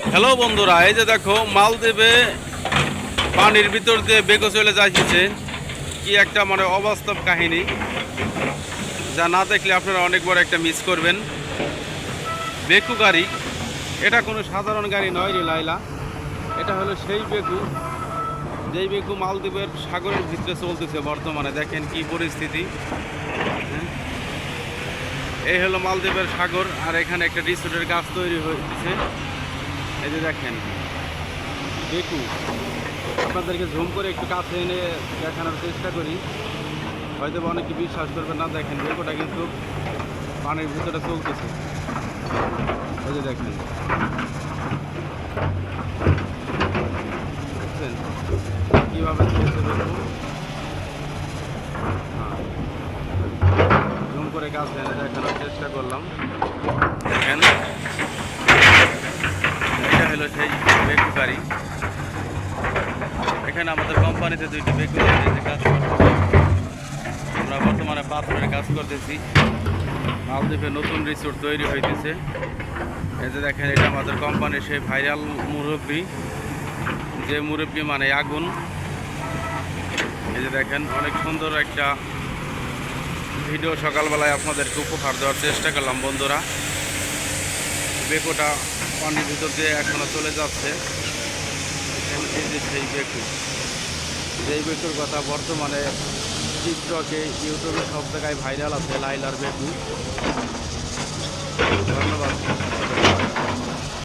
Hello বন্ধুরা, এই যে দেখো, মালদ্বীপে পানির ভিতর দিয়ে বেগো চলে যাইছে কি একটা মানে অবাস্তব কাহিনী, যা না দেখলে আপনারা অনেক বড় একটা মিস করবেন। বেকু গাড়ি, এটা কোনো সাধারণ গাড়ি নয় রে লাইলা এটা হলো সেই বেকু, যেই বেকু মালদ্বীপের সাগরের ভিতরে চলতেছে বর্তমানে। দেখেন কি পরিস্থিতি। হ্যাঁ? এই হলো মালদ্বীপের সাগর, আর এখানে একটা রিসোর্টের গাছ তৈরি হয়েছে। এই যে দেখেন বেকু আপনাদেরকে ঝুম করে একটু কাছে এনে দেখানোর চেষ্টা করি। হয়তো অনেকে বিশ্বাস করবেন না, দেখেন বেকুটা কিন্তু পানির ভিতরে চলতেছে। এই যে দেখেন। কীভাবে হ্যাঁ। জুম করে কাছে এনে দেখানোর চেষ্টা করলাম। দেখেন। গাড়ি। এখানে আমাদের কোম্পানিতে দুইটি গাড়িতে কাজ করতেছে। আমরা বর্তমানে পাথরের কাজ করতেছি। মালদ্বীপে নতুন রিসোর্ট তৈরি হইতেছে। যে দেখেন, এটা আমাদের কোম্পানির সেই ভাইরাল মুরব্বী। যে মুরব্বী মানে আগুন। এই যে দেখেন, অনেক সুন্দর একটা ভিডিও সকালবেলায় আপনাদেরকে উপহার দেওয়ার চেষ্টা করলাম, বন্ধুরা। বেকোটা পানির ভিতর দিয়ে এখনও চলে যাচ্ছে। যে সেই বেকু যেই বেকুর কথা বর্তমানে টিকটকে, ইউটিউবে সব জায়গায় ভাইরাল আছে লাইলার বেকু